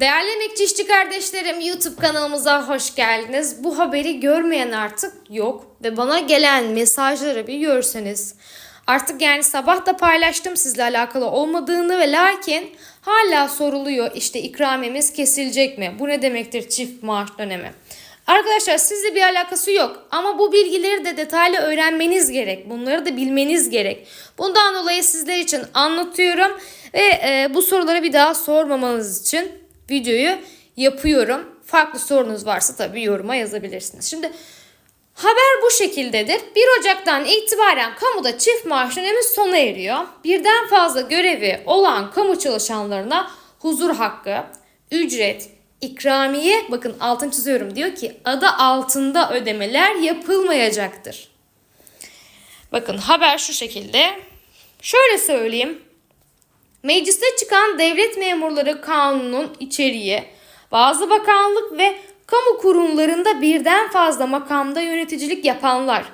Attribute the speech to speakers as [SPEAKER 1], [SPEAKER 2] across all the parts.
[SPEAKER 1] Değerli emekçi işçi kardeşlerim YouTube kanalımıza hoş geldiniz. Bu haberi görmeyen artık yok ve bana gelen mesajları bir görseniz. Artık yani sabah da paylaştım sizle alakalı olmadığını ve lakin hala soruluyor işte ikramemiz kesilecek mi? Bu ne demektir çift maaş dönemi? Arkadaşlar sizle bir alakası yok ama bu bilgileri de detaylı öğrenmeniz gerek. Bunları da bilmeniz gerek. Bundan dolayı sizler için anlatıyorum ve e, bu soruları bir daha sormamanız için videoyu yapıyorum. Farklı sorunuz varsa tabii yoruma yazabilirsiniz. Şimdi haber bu şekildedir. 1 Ocak'tan itibaren kamuda çift maaş dönemi sona eriyor. Birden fazla görevi olan kamu çalışanlarına huzur hakkı, ücret, ikramiye bakın altın çiziyorum diyor ki adı altında ödemeler yapılmayacaktır. Bakın haber şu şekilde. Şöyle söyleyeyim. Mecliste çıkan devlet memurları kanunun içeriği bazı bakanlık ve kamu kurumlarında birden fazla makamda yöneticilik yapanlar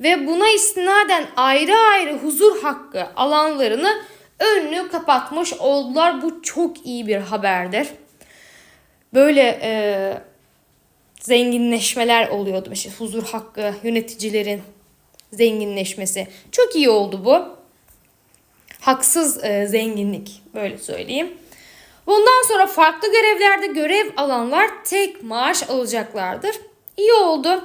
[SPEAKER 1] ve buna istinaden ayrı ayrı huzur hakkı alanlarını önünü kapatmış oldular. Bu çok iyi bir haberdir. Böyle e, zenginleşmeler oluyordu. İşte huzur hakkı, yöneticilerin zenginleşmesi. Çok iyi oldu bu haksız e, zenginlik böyle söyleyeyim. Bundan sonra farklı görevlerde görev alanlar tek maaş alacaklardır. İyi oldu.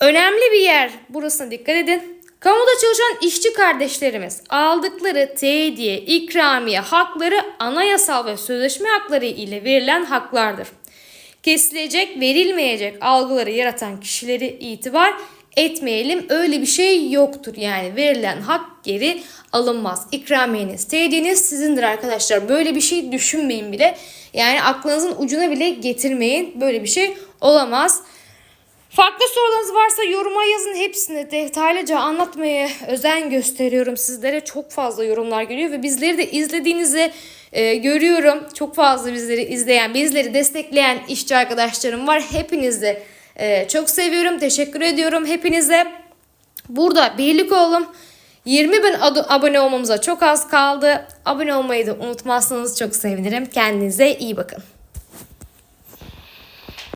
[SPEAKER 1] Önemli bir yer. Burasına dikkat edin. Kamuda çalışan işçi kardeşlerimiz aldıkları tediye, ikramiye hakları anayasal ve sözleşme hakları ile verilen haklardır. Kesilecek, verilmeyecek algıları yaratan kişileri itibar etmeyelim. Öyle bir şey yoktur. Yani verilen hak geri alınmaz. İkramiyeniz, tediniz sizindir arkadaşlar. Böyle bir şey düşünmeyin bile. Yani aklınızın ucuna bile getirmeyin. Böyle bir şey olamaz. Farklı sorularınız varsa yoruma yazın hepsini detaylıca anlatmaya özen gösteriyorum sizlere. Çok fazla yorumlar geliyor ve bizleri de izlediğinizi e, görüyorum. Çok fazla bizleri izleyen, bizleri destekleyen işçi arkadaşlarım var. Hepinizi e, çok seviyorum. Teşekkür ediyorum hepinize. Burada birlik olalım. 20 bin abone olmamıza çok az kaldı. Abone olmayı da unutmazsanız çok sevinirim. Kendinize iyi bakın.